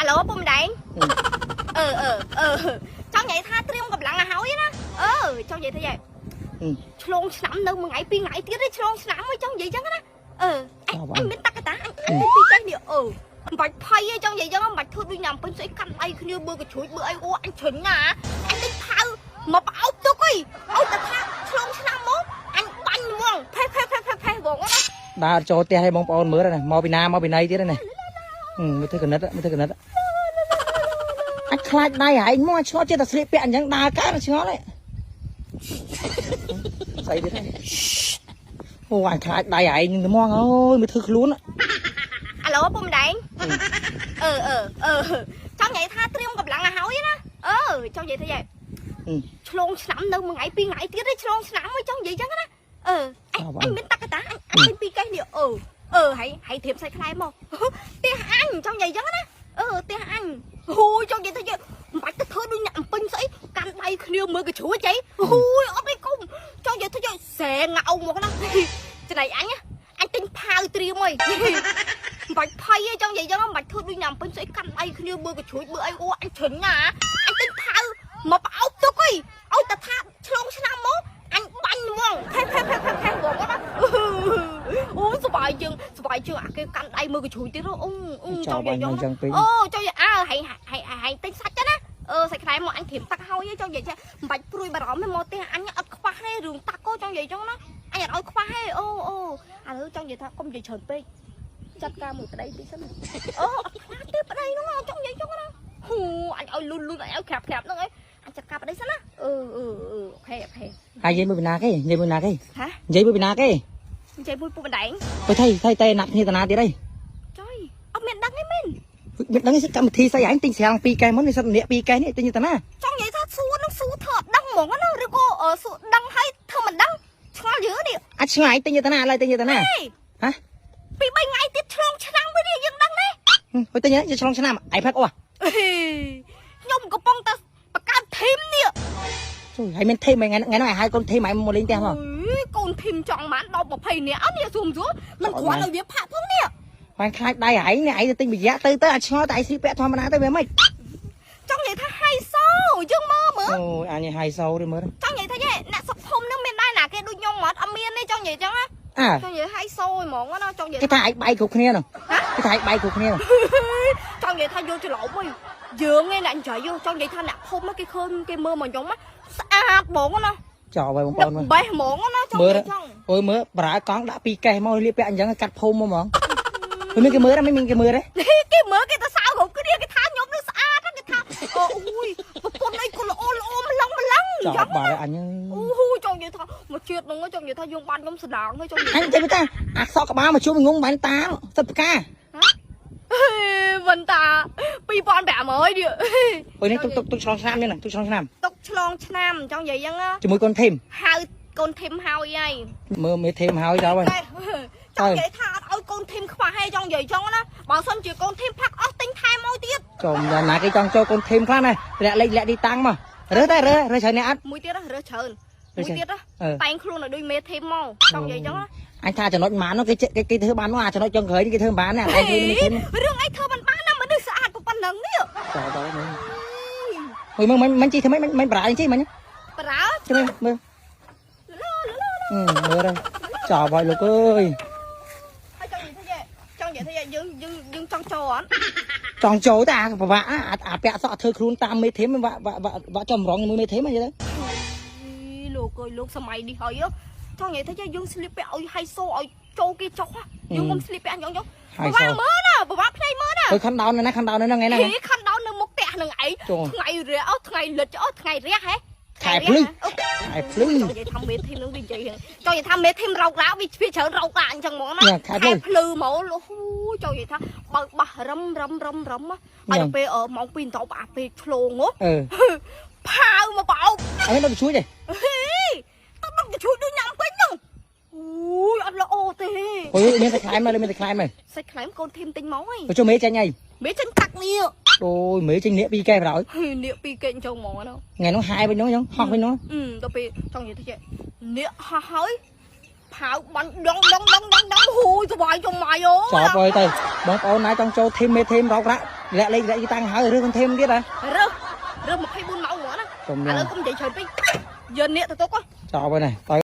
អាឡូពុំម្ដែង Ừ. អឺអឺអឺចង់និយាយថាត្រៀមកម្លាំងឲ្យហើយណាអឺចង់និយាយថាយ៉ាង Ừ. ឆ្លងឆ្នាំនៅមួយថ្ងៃពីរថ្ងៃទៀតទេឆ្លងឆ្នាំហើយចង់និយាយចឹងណាអឺអញចោលបងអញមានតកតាអញអញមានពីរចេះនេះអឺមិនបាច់ភ័យទេចង់និយាយចឹងមិនបាច់ធ្វើដូចញ៉ាំពេញស្អីកាន់ដៃគ្នាមើលកញ្ជ្រួចមើលអីអូអញជ្រឹងណាអញទិញផៅមកបោកទុកអីឲ្យតែថាឆ្លងឆ្នាំមកអញបាញ់ហ្មងផេះផេះផេះផេះផេះហ្មងណាដើរចូលផ្ទះឲ្យបងប្អូនមើលណាមកពីណាមកពីណីទៀតណាហឹ មមើលធ្វើកណិតមើលធ្វើកណិតអាចខ្លាចដៃឯងមកឆ្ងល់ចេះតែស្លៀកពាក់អញ្ចឹងដើរកើតឆ្ងល់ហ៎ស្អីទៀតហ្នឹងអូអញខ្លាចដៃឯងនឹងត្មងអើយមើលធ្វើខ្លួនអាឡូពុំម្ដែងអឺអឺអឺចង់និយាយថាត្រៀមកម្លាំងឲ្យហើយណាអឺចង់និយាយថាយ៉ាង Ừ. ឆ្លងឆ្នាំនៅមួយថ្ងៃពីរថ្ងៃទៀតទេឆ្លងឆ្នាំហើយចង់និយាយចឹងណាអឺអញចោលបងអញមានតកតាអញអញពេញ ពីរកេះនេះអឺអឺហើយហើយធៀបសាច់ខ្លែមកផ្ទះអញចង់និយាយចឹងណាអឺផ្ទះអញហូយចង់និយាយថាយ៉ាងមិនបាច់ទៅធ្វើដូចញាក់អំពេញស្អីកាន់ដៃគ្នាមើលកញ្ជ្រួចអីហូយអត់អីគុំចង់និយាយថាយ៉ាងសែងៅមកណាចំណៃអញណាអញទិញផាវត្រៀមហីមិនបាច់ភ័យទេចង់និយាយចឹងមិនបាច់ធ្វើដូចញ៉ាំពេញស្អីកាន់ដៃគ្នាមើលកញ្ជ្រួចមើលអីអូអញជ្រឹងណាអញទិញផៅមកបោកទុកអីឲ្យតែថាឆ្លងឆ្នាំមកអញបាញ់ហ្មងផេះផេះផេះផេះផេះហ្មងណា អូសប្បាយជាងសប្បាយជាងអាគេកាន់ដៃមើលកញ្ជ្រួចទៀតអូអូចោលបាញ់មកអញ្ចឹងពេកអូចង់និយាយអើហៃហៃហៃទិញសាច់ទៅណាអឺសាច់ខ្លែមកអញត្រៀមតាក់ហើយចង់និយាយថាមិនបាច់ព្រួយបារម្ភទេមកផ្ទះអញអត់ខ្វះទេរឿងតាក់ក៏ចង់និយាយចឹងណាអញអត់ឲ្យខ្វះទេអូអូឥឡូវចង់និយាយថាកុំនិយាយច្រើនពេកចាត់ការមួយប្តីតិចសិនអូអត់ខ្វះទេប្តីហ្នឹងចង់និយាយចឹងណាហូអញឲ្យលុនលុនអញឲ្យក្រាបក្រាបហ្នឹងអីអញចាត់ការប្តីសិនណាអឺអឺអឺអូខេអូខេហើយនិយាយមើលពីណាគេនិយាយមើលពីណាគេហ៎និយាយមើលពីណាគេ និយាយមួយពូបណ្ដែងទៅថៃថៃតែណាត់គ្នាតាណាទៀតអីចុយអត់មានដឹងទេមែនមិនដឹងកម្មវិធីស្អីឯងទិញស្រាំង2កែមុននេះសិតម្នាក់2កែនេះទិញតាណាចង់និយាយថាសួរនឹងសួរធ្វើអត់ដឹងហ្មងណាឬក៏អឺសួរដឹងហើយធ្វើមិនដឹងឆ្ងល់យើនេះអាចឆ្ងាយទិញតាណាឥឡូវទិញតាណាហេហ៎ពី3ថ្ងៃទៀតឆ្លងឆ្នាំវិញនេះយើងដឹងទេហឹមទៅទិញយកឆ្លងឆ្នាំឯផឹកអូអេខ្ញុំកំពុងតែបង្កើតធីមនេះជួយ ហើយមានធីមថ្ងៃថ្ងៃនោះឲ្យហៅកូនធីមឲ្យមកលេងផ្ទះមកអេកូនធីមចង់បានដល់20នាក់អត់នេះស៊ូមស៊ូមិនគ្រាន់ឲ្យវាផាក់ផងនេះបានខ្លាចដៃឯងនេះឯងទៅទិញប្រយ័ត្នទៅទៅអាចឆ្ងល់តែឯងស្លៀកពាក់ធម្មតាទៅវាមិនចង់និយាយថាហៃសូយើងមើលមើលអូយអញហៃសោទេមើលចង់និយាយថាយេអ្នកសុកភូមិនឹងមានដែរណាគេដូចខ្ញុំអត់អត់មានទេចង់និយាយចឹងណាអើចង់និយាយហៃសូហ្មងណាចង់និយាយគេថាឯងបាយគ្រប់គ្នានោះគេថាឯងបាយគ្រប់គ្នានោះចង់និយាយថាយកច្រឡំហីយើងឯងអ្នកនិយាយយើងចង់និយាយថាអ្នកភូមិគេឃើញគេមើលមកខ្ញុំ ស្អាតហ្មងណាចោលហើយបងប្ដឹអូកនមើលបេះហ្មងណាចង់មើលនិយាយចឹងអូយមើលប្រើកង់ដាក់ពីរកេះមកលាបពាក់អញ្ចឹងកាត់ភូមិមកហ្មងមិនមានគេមើលទេមិនមានគេមើលទេគេមើលគេទៅសើគ្រប់គ្នាគេថាខ្ញុំនឹងស្អាតណាគេថាអូអូយប្រពន្ធអីក៏ល្អល្អម្លឹងម្លឹងចោលចឹងបាត់ហើយអញអូចង់និយាយថាមកជាតិហ្នឹងចង់និយាយថាយើងបានខ្ញុំស្ដាងហើយចង់និយាយអញចេះថាអាសក់ក្បាលមកជួបងងបានតាសិតផ្កា មិនតា2500ទៀតអូយនេះទុកទុកទុកឆ្លងឆ្នាំនេះណាទុកឆ្លងឆ្នាំទុកឆ្លងឆ្នាំចង់និយាយចឹងណាជាមួយកូនធីមហៅកូនធីមហើយហើយមើលមេធីមហើយដល់ហើយតែចង់និយាយថាអត់ឲ្យកូនធីមខ្វះទេចង់និយាយចឹងណាបើសិនជាកូនធីមផាក់អស់ទិញថែមមកទៀតចុំយ៉ាងណាគេចង់ចូលកូនធីមខ្លះណាលាក់លេខលាក់ទីតាំងមករើសតែរើសរើសច្រើននេះអត់មួយទៀតណារើសច្រើនរើមួយសច្រើនទៀតណាអឺតែងខ្លួនឲ្យដូចមេធីមមកចង់និយាយចឹងណា អញថាចំណុចម៉ាននោះគេគេគេធ្វើបាននោះអាចំណុចចុងក្រោយនេះគេធ្វើបានណាតែធ្វើនេះគេរឿងអីធ្វើមិនបានណាមនុស្សស្អាតប៉ុណ្ណឹងនេះចោលដល់មើលមើលមើលមិនជីធ្វើម៉េចមិនប្រាញ់ជីមិញប្រើជួយមើលលឺលឺលឺអឺមើលចោលហើយលោកអើយហើយចង់និយាយថាចង់និយាយថាយើងយើងយើងចង់ចូលអត់ចង់ចូលតែអាពិបាកអាអាពាក់សក់ធ្វើខ្លួនតាមមេធីមវាវាចំរងមួយមេធីមអញ្ចឹងលោកអើយលោកសម័យនេះហើយ ចង់និយាយថាយើងស្លៀកពាក់ឲ្យហៃសូឲ្យចូលគេចុះយើងមិនស្លៀកពាក់អញ្ចឹងចុះហើយពិបាសកមើលណាពិបាកភ្នែកមើលណាទៅខណ្ដោនណាខណ្ដោនហ្នឹងថ្ងៃហ្នឹងហេខណ្ដោននៅមុខផ្ទះនឹងឯងចូលថ្ងៃរះអស់ថ្ងៃលិចអស់ថ្ងៃរះហ៎ខែភ្លឺអូខែភ្លឺចង់និយាយថាមេធីមនឹងវានិយាយចង់និយាយថាមេធីមរោករ៉ាវាវាច្រើនរោករ៉ាអញ្ចឹងហ្មងណាញ៉ាំខែភ្លឺភ្លឺហ្មងលូហូចង់និយាយថាបើបះរឹមរឹមរឹមរឹមឲ្យដល់ពេលអឺម៉ោង2បន្ទប់អាពេលឆ្លងហ៎អឺផាវមកបោកអញដល់ជួយទេ ហេតើដឹកទៅជួយដូចញ៉ាំពេញហ្នឹងអូយអត់ល្អទេ អូយមានតែខ្លែមមើលមានតែខ្លែមមើលសាច់ខ្លែមកូនធីមទិញមកហីទៅជួយមេចាញ់អីមេចិនតាក់នេះអូយមេចេញនេះពីរកែប្រហើយហេនៀកពីរកេងចុងហ្មងណាថ្ងៃនោះហាយវិញនោះចឹងហោះវិញនោះអឺដល់ពេលចង់និយាយទៅចេះនៀកហោះហើយផៅបាញ់ដងដងដងដងដងហូយសុបាយចំម៉ៃអូចប់អើយទៅបងប្អូនណាចង់ចូលធីមមេធីមរករាក់លាក់លេខលាក់យីតាំងហើយរឿងធីមទៀតហ៎រើសរើស24ម៉ោងហ្មងណាកុំឥយ៉ាងឡូវកុំនិយាយច្រើនពេកយើងនេះទៅទុកហ៎ចប់ហើយនេះទៅ